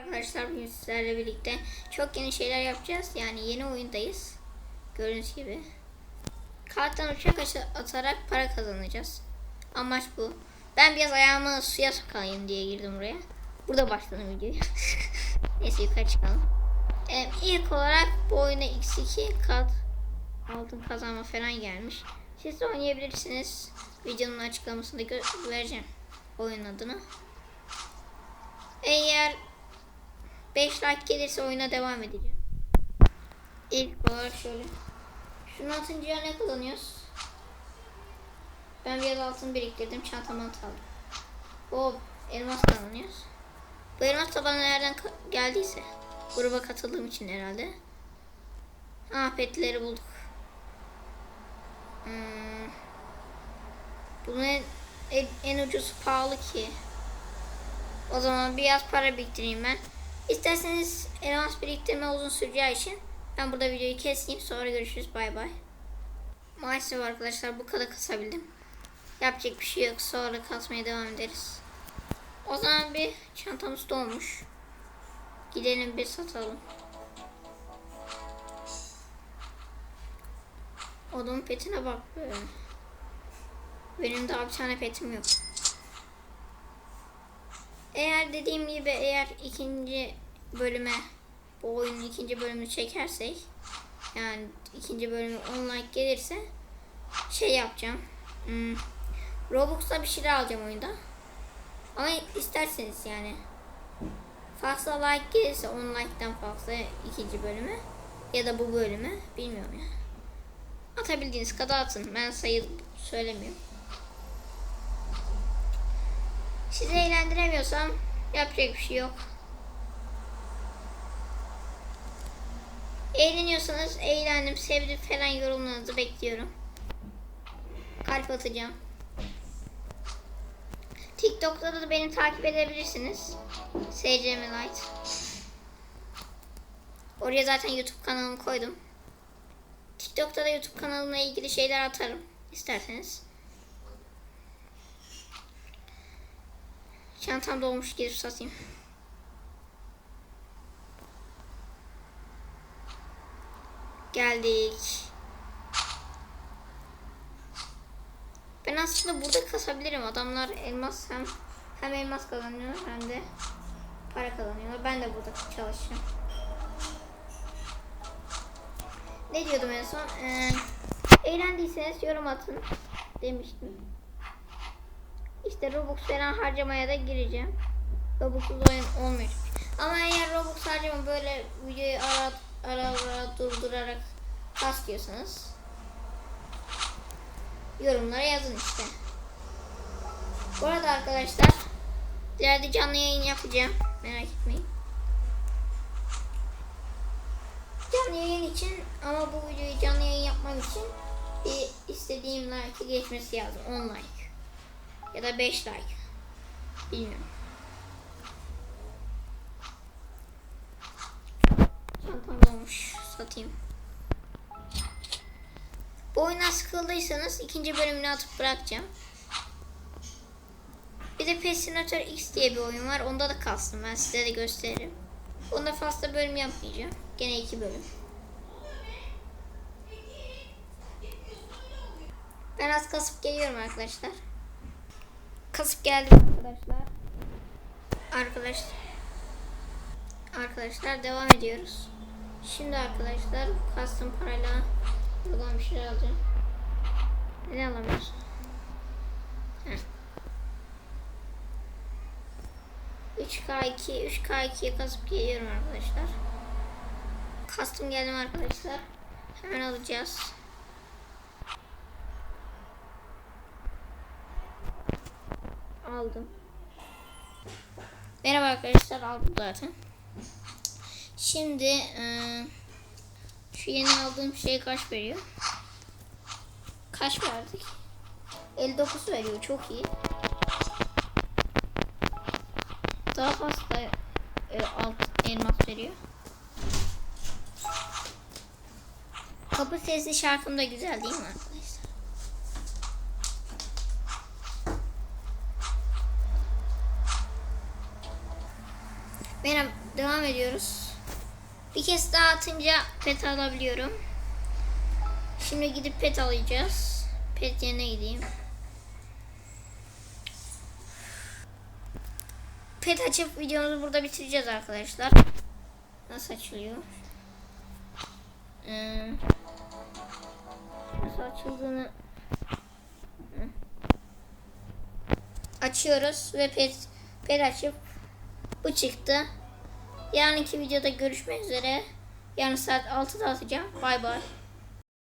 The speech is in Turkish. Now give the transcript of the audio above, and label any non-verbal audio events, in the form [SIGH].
Arkadaşlar bugün sizlerle birlikte çok yeni şeyler yapacağız. Yani yeni oyundayız. Gördüğünüz gibi. Karttan uçak atarak para kazanacağız. Amaç bu. Ben biraz ayağımı suya sokayım diye girdim buraya. Burada başladım videoyu. [LAUGHS] Neyse yukarı çıkalım. Ee, ilk olarak bu oyuna x2 kart altın kazanma falan gelmiş. Siz de oynayabilirsiniz. Videonun açıklamasında vereceğim oyun adını. Eğer 5 like gelirse oyuna devam edeceğim. İlk olarak şöyle. Şunu atınca ne kazanıyoruz? Ben biraz altın biriktirdim. Çantama aldım. O elmas kazanıyoruz. Bu elmas da bana nereden geldiyse. Gruba katıldığım için herhalde. Ah petleri bulduk. Hmm. Bunun en, en, en ucuz pahalı ki. O zaman biraz para biriktireyim ben. İsterseniz elmas biriktirme uzun süreceği için ben burada videoyu keseyim. Sonra görüşürüz. Bay bay. Maalesef arkadaşlar bu kadar kasabildim. Yapacak bir şey yok. Sonra kasmaya devam ederiz. O zaman bir çantamız dolmuş. Gidelim bir satalım. Odun petine bak be. Benim daha bir tane petim yok. Eğer dediğim gibi eğer ikinci bölüme bu oyunun ikinci bölümünü çekersek yani ikinci bölümü 10 like gelirse şey yapacağım. Hmm, Robux'ta bir şeyler alacağım oyunda. Ama isterseniz yani fazla like gelirse 10 like'dan fazla ikinci bölümü ya da bu bölümü bilmiyorum ya. Atabildiğiniz kadar atın. Ben sayı söylemiyorum. Sizi eğlendiremiyorsam yapacak bir şey yok. Eğleniyorsanız eğlendim, sevdim falan yorumlarınızı bekliyorum. Kalp atacağım. TikTok'ta da beni takip edebilirsiniz. SCM Light. Oraya zaten YouTube kanalımı koydum. TikTok'ta da YouTube kanalımla ilgili şeyler atarım isterseniz. Çantam dolmuş gidip satayım. Geldik. Ben aslında burada kasabilirim. Adamlar elmas hem hem elmas kazanıyor hem de para kazanıyorlar. Ben de burada çalışacağım. Ne diyordum en son? Ee, eğlendiyseniz yorum atın demiştim. İşte Robux falan harcamaya da gireceğim. Robux'uz oyun olmuyor. Ama eğer Robux harcama böyle videoyu ara ara, ara durdurarak kas diyorsanız yorumlara yazın işte. Bu arada arkadaşlar ileride canlı yayın yapacağım. Merak etmeyin. Canlı yayın için ama bu videoyu canlı yayın yapmam için bir istediğim like'ı geçmesi lazım. 10 like. Ya da 5 like. Bilmiyorum. Çantam olmuş. Satayım. Bu oyundan sıkıldıysanız ikinci bölümünü atıp bırakacağım. Bir de Pet Simulator X diye bir oyun var. Onda da kastım. Ben size de gösteririm. Onda fazla bölüm yapmayacağım. Gene iki bölüm. Ben az kasıp geliyorum arkadaşlar. Kasıp geldim arkadaşlar. Arkadaşlar. Arkadaşlar devam ediyoruz. Şimdi arkadaşlar kastım parayla buradan bir şeyler alacağım. Ne alamıyoruz? Heh. 3K2, 3K2'ye kasıp geliyorum arkadaşlar. Kastım geldim arkadaşlar. Hemen alacağız. Aldım. Merhaba arkadaşlar aldım zaten. Şimdi eee, şu yeni aldığım şey kaç veriyor? Kaç verdik? 59 veriyor çok iyi. Daha fazla e, alt elmas veriyor. Kapı sesli şarkım da güzel değil mi arkadaşlar? Benim devam ediyoruz. Bir kez daha atınca pet alabiliyorum. Şimdi gidip pet alacağız. Pet yerine gideyim. Pet açıp videomuzu burada bitireceğiz arkadaşlar. Nasıl açılıyor? Ee, nasıl açıldığını açıyoruz ve pet pet açıp bu çıktı. Yarınki videoda görüşmek üzere. Yarın saat 6'da atacağım. Bay bay.